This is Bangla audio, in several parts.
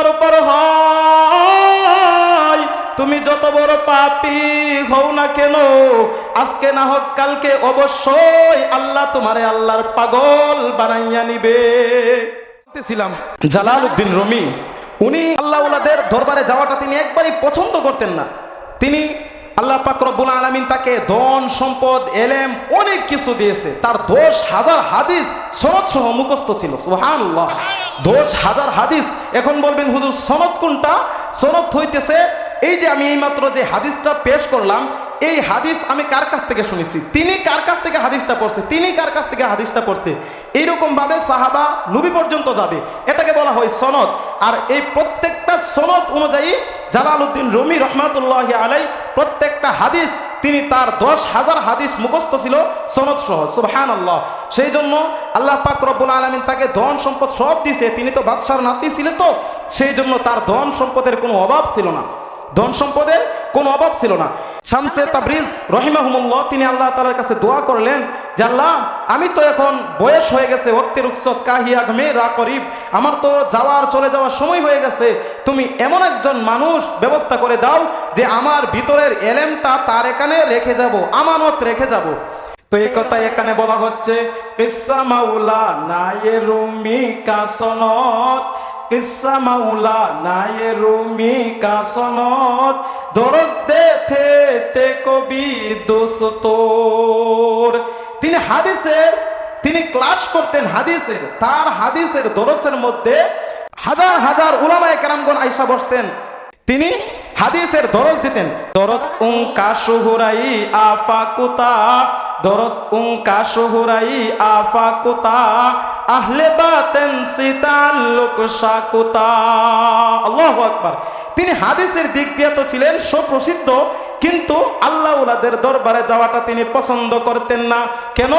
তোমার উপর হয়। তুমি যত বড় পাপি হও না কেন, আজকে না হোক কালকে অবশ্যই আল্লাহ তোমারে আল্লাহর পাগল বানাইয়া নিবে। ছিলাম জালাল উদ্দিন রমি, উনি আল্লাহ দরবারে যাওয়াটা তিনি একবারই পছন্দ করতেন না। তিনি আল্লাহ পাক রব্বুল আলামিন তাকে ধন, সম্পদ, এলেম অনেক কিছু দিয়েছে। তার দশ হাজার হাদিস সনদ সহ মুখস্থ ছিল, সুবহানাল্লাহ। দশ হাজার হাদিস। এখন বলবেন, হুজুর, সনদ কোনটা? সনদ হইতেছে, এই যে আমি এইমাত্র যে হাদিসটা পেশ করলাম, এই হাদিস আমি কার কাছ থেকে শুনেছি? তিনি কার কাছ থেকে হাদিসটা পড়ছে? তিনি কার কাছ থেকে হাদিসটা পড়ছে? এইরকমভাবে সাহাবা নবী পর্যন্ত যাবে। এটাকে বলা হয় সনদ। আর এই প্রত্যেকটা সনদ অনুযায়ী জালালউদ্দিন রমি রহমাতুল্লাহ আলাই প্রত্যেকটা হাদিস, তিনি তার দশ হাজার হাদিস মুখস্থ ছিল সনদ সহ আল্লাহ সেই জন্য আল্লাহ পাক রব্বুল আলমিন তাকে ধন সম্পদ সব দিছে, তিনি তো বাদশার নাতি ছিলেন তো, সেই জন্য তার ধন সম্পদের কোনো অভাব ছিল না। ধন সম্পদের কোনো অভাব ছিল না। শামসে তাবরিজ রহিমাহুমুল্লাহ তিনি আল্লাহ তালার কাছে দোয়া করলেন যে আল্লাহ আমি তো এখন বয়স হয়ে গেছে অক্তের উৎসব কাহিয়া ঘমে রা করিব আমার তো যাওয়ার চলে যাওয়ার সময় হয়ে গেছে তুমি এমন একজন মানুষ ব্যবস্থা করে দাও যে আমার ভিতরের এলেমটা তার এখানে রেখে যাব আমানত রেখে যাব। তো এই কথা এখানে বলা হচ্ছে কিসা মাউলা নায়ে রুমি কাসনত কিসা মাউলা নায়ে রুমি কাসনত দরস দে থে কবি দোস্তোর তিনি হাদিসের, তিনি ক্লাস করতেন হাদিসের, তার হাদিসের দরসের মধ্যে হাজার হাজার উলামায়ে কেরামগণ আইসা বসতেন। তিনি হাদিসের দরস দিতেন। দরস উং কাশুহুরাই আফাকুতা দরস উং কাশুহুরাই আফাকুতা আহলে বাতেন সিতাল্লুক শাকুতা আল্লাহু আকবার। তিনি হাদিসের দিক দিয়ে তো ছিলেন সুপ্রসিদ্ধ, কিন্তু আল্লাহ উলাদের দরবারে যাওয়াটা তিনি পছন্দ করতেন না। কেন?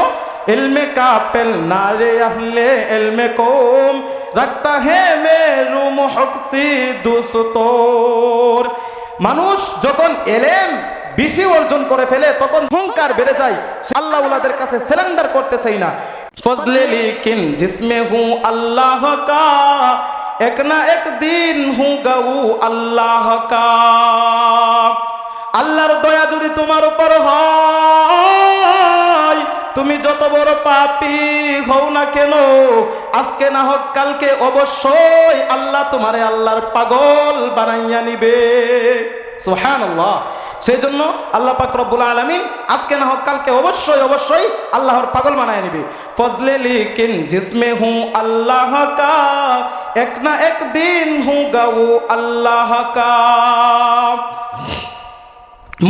এলমে কাপেল না রে আহলে এলমে কোম রাখতা হে মে রুম হকসি দুস্তোর। মানুষ যখন এলেম বেশি অর্জন করে ফেলে, তখন হুঙ্কার বেড়ে যায়। আল্লাহ উলাদের কাছে সিলিন্ডার করতে চাই না। ফজলে লিকিন জিসমে হু আল্লাহ কা এক না এক দিন হু গাউ আল্লাহ কা। আল্লাহর দয়া যদি তোমার উপর হয়, তুমি যত বড় পাপি হও না কেন, আজকে না হোক কালকে অবশ্যই আল্লাহ তোমারে আল্লাহর পাগল বানাইয়া নিবে। সুবহানাল্লাহ। সেই জন্য আল্লাহ পাক রব্বুল আলামিন আজকে না হোক, কালকে অবশ্যই অবশ্যই আল্লাহর পাগল বানায় নিবে। ফজলে লিকিন জিসমে হু আল্লাহ কা এক না এক দিন হু গাও আল্লাহ কা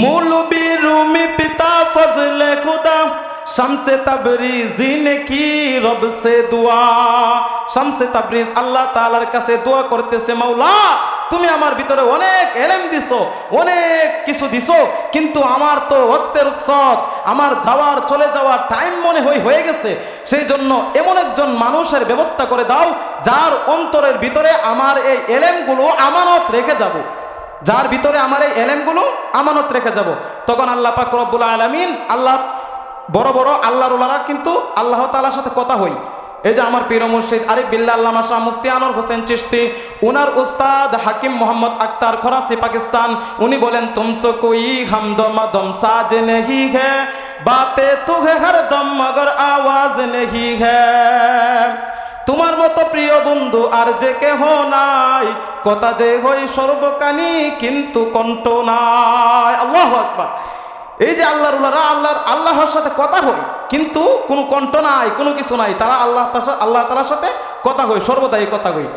মৌলবী রুমি পিতা, ফজলে খুদা, শামসে তাবরিজি की রব সে দোয়া। শামসে তাবরিজ আল্লাহ তাআলার কাছে দোয়া করতেছে, মাওলা তুমি আমার ভিতরে অনেক এলেম দিছো, অনেক কিছু দিছো, কিন্তু আমার তো রক্তের উৎসব আমার যাওয়ার, চলে যাওয়ার টাইম মনে হই হয়ে গেছে। সেই জন্য এমন একজন মানুষের ব্যবস্থা করে দাও, যার অন্তরের ভিতরে আমার এই এলেমগুলো আমানত রেখে যাব। যার ভিতরে আমার এই এলেমগুলো আমানত রেখে যাব। তখন আল্লাহ পাক রব্বুল আলামিন আল্লাহ, বড় বড় আল্লাহর ওলারা কিন্তু আল্লাহ তাআলার সাথে কথা হই। এই যে আমার পীর মুর্শিদ আরিফ বিল্লাহ আল্লামা শাহ মুফতি আনোয়ার হোসেন চিশতি, উনার উস্তাদ হাকিম মোহাম্মদ আক্তার খরাসি, পাকিস্তান। উনি বলেন, তুমসো কোই হাম দম সাজ নেহি হে, বাতে তু হে হর দম মগর আওয়াজ নেহি হে। তোমার মতো প্রিয় বন্ধু আর যে কেহ নাই, কথা যে হই সর্বকানী কিন্তু কণ্ঠ নাই। আল্লাহ আকবার। এই যে আল্লাহ উলারা আল্লাহর আল্লাহর সাথে কথা হয়, কিন্তু কোনো কণ্ঠ নাই, কোনো কিছু নাই, তারা আল্লাহ আল্লাহ তালার সাথে কথা হয়, সর্বদাই কথা হয়।